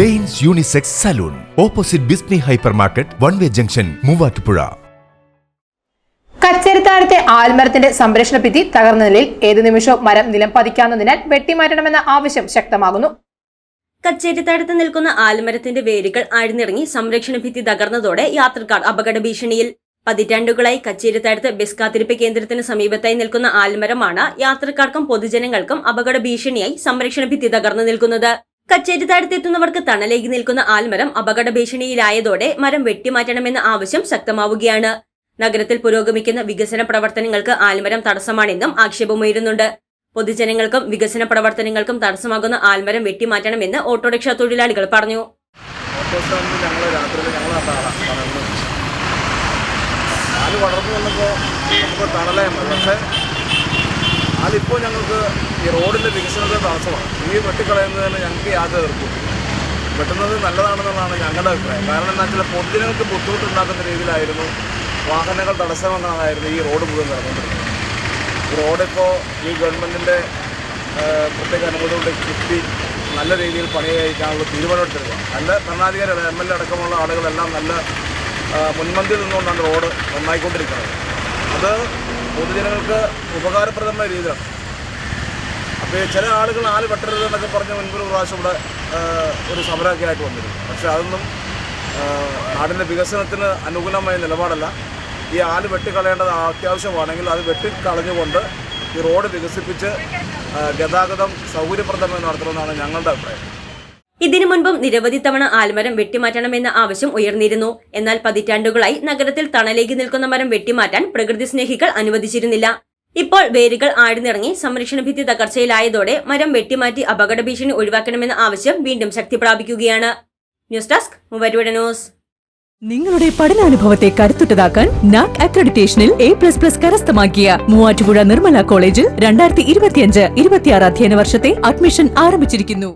Danes unisex salon. Opposite ബിസ്നി hypermarket one way junction Muvattupuzha. കച്ചേരിത്താഴത്തെ ആൽമരത്തിന്റെ സംരക്ഷണ ഭിത്തി തകർന്ന നിലയിൽ ഏത് നിമിഷവും മരം നിലം പതിക്കാവുന്നതിനാൽ വെട്ടിമാറ്റണമെന്ന ആവശ്യം ശക്തമാകുന്നു. കച്ചേരിത്താഴത്ത് നിൽക്കുന്ന ആൽമരത്തിന്റെ വേരുകൾ ആഴ്ന്നിറങ്ങി സംരക്ഷണ ഭിത്തി തകർന്നതോടെ യാത്രക്കാർ അപകട ഭീഷണിയിൽ. പതിറ്റാണ്ടുകളായി കച്ചേരിത്താഴത്ത് ബസ് കാത്തിരിപ്പ് കേന്ദ്രത്തിന് സമീപത്തായി നിൽക്കുന്ന ആൽമരമാണ് യാത്രക്കാർക്കും പൊതുജനങ്ങൾക്കും അപകട ഭീഷണിയായി സംരക്ഷണ ഭിത്തി തകർന്നു നിൽക്കുന്നത്. കച്ചേരിത്താഴത്ത് എത്തുന്നവർക്ക് തണലേകി നിൽക്കുന്ന ആൽമരം അപകട ഭീഷണിയിലായതോടെ മരം വെട്ടിമാറ്റണമെന്ന ആവശ്യം ശക്തമാവുകയാണ്. നഗരത്തിൽ പുരോഗമിക്കുന്ന വികസന പ്രവർത്തനങ്ങൾക്ക് ആൽമരം തടസ്സമാണെന്നും ആക്ഷേപമുയരുന്നുണ്ട്. പൊതുജനങ്ങൾക്കും വികസന പ്രവർത്തനങ്ങൾക്കും തടസ്സമാകുന്ന ആൽമരം വെട്ടിമാറ്റണമെന്ന് ഓട്ടോറിക്ഷ തൊഴിലാളികൾ പറഞ്ഞു. വളർന്നു വന്നപ്പോൾ നമുക്ക് തണലായി മതി. പക്ഷേ ആലിപ്പോൾ ഞങ്ങൾക്ക് ഈ റോഡിന്റെ വികസനത്തെ തടസ്സമാണ്. ഈ വെട്ടിക്കളയുന്നതിന് ഞങ്ങൾക്ക് യാതൊരു എതിർപ്പില്ല വെട്ടുന്നത് നല്ലതാണെന്നുള്ളതാണ് ഞങ്ങളുടെ അഭിപ്രായം. കാരണം എന്താ വെച്ചാൽ പൊതുജനങ്ങൾക്ക് ബുദ്ധിമുട്ടുണ്ടാക്കുന്ന രീതിയിലായിരുന്നു വാഹനങ്ങൾ തടസ്സമെന്നതായിരുന്നു ഈ റോഡ് മുഴുവൻ നടന്നുകൊണ്ടിരുന്നത്. റോഡിപ്പോൾ ഈ ഗവൺമെന്റിന്റെ പ്രത്യേക അനുമതിയോട് കിട്ടി നല്ല രീതിയിൽ പണി കഴിക്കാനുള്ള തീരുമാനമെടുത്തിരുന്നത് നല്ല ഭരണാധികാരികൾ എം എൽ എ അടക്കമുള്ള ആളുകളെല്ലാം നല്ല മുൻപന്തിയിൽ നിന്നുകൊണ്ടാണ് റോഡ് നന്നായിക്കൊണ്ടിരിക്കുന്നത്. അത് പൊതുജനങ്ങൾക്ക് ഉപകാരപ്രദമായ രീതിയിലാണ് അപ്പോൾ ചില ആളുകൾ ആൽ വെട്ടരുത് എന്നൊക്കെ പറഞ്ഞ് മുൻപൊരു പ്രാവശ്യം ഇവിടെ ഒരു സമരമൊക്കെ ആയിട്ട് വന്നിരുന്നു. പക്ഷേ അതൊന്നും നാടിന്റെ വികസനത്തിന് അനുകൂലമായ നിലപാടല്ല. ഈ ആൽ വെട്ടിക്കളയേണ്ടത് അത്യാവശ്യമാണെങ്കിൽ അത് വെട്ടിക്കളഞ്ഞുകൊണ്ട് ഈ റോഡ് വികസിപ്പിച്ച് ഗതാഗതം സൗകര്യപ്രദമായി നടത്തണമെന്നാണ് ഞങ്ങളുടെ അഭിപ്രായം. ഇതിനു മുൻപും നിരവധി തവണ ആൽമരം വെട്ടിമാറ്റണമെന്ന ആവശ്യം ഉയർന്നിരുന്നു. എന്നാൽ പതിറ്റാണ്ടുകളായി നഗരത്തിൽ തണലേകി നിൽക്കുന്ന മരം വെട്ടിമാറ്റാൻ പ്രകൃതി സ്നേഹികൾ അനുവദിച്ചിരുന്നില്ല. ഇപ്പോൾ വേരുകൾ ആഴ്ന്നിറങ്ങി സംരക്ഷണ ഭിത്തി തകർച്ചയിലായതോടെ മരം വെട്ടിമാറ്റി അപകട ഭീഷണി ഒഴിവാക്കണമെന്ന ആവശ്യം വീണ്ടും ശക്തി പ്രാപിക്കുകയാണ് ന്യൂസ് ഡെസ്ക് മൂവാറ്റുപുഴ ന്യൂസ്. നിങ്ങളുടെ പഠനാനുഭവത്തെ കരുത്തുറ്റതാക്കാൻ നാക് അക്രഡിറ്റേഷനിൽ എ പ്ലസ് പ്ലസ് കരസ്ഥമാക്കിയ മൂവാറ്റുപുഴ നിർമ്മല കോളേജിൽ രണ്ടായിരത്തി ഇരുപത്തിയഞ്ച് ഇരുപത്തിയാറ് അധ്യയന വർഷത്തെ അഡ്മിഷൻ ആരംഭിച്ചിരിക്കുന്നു.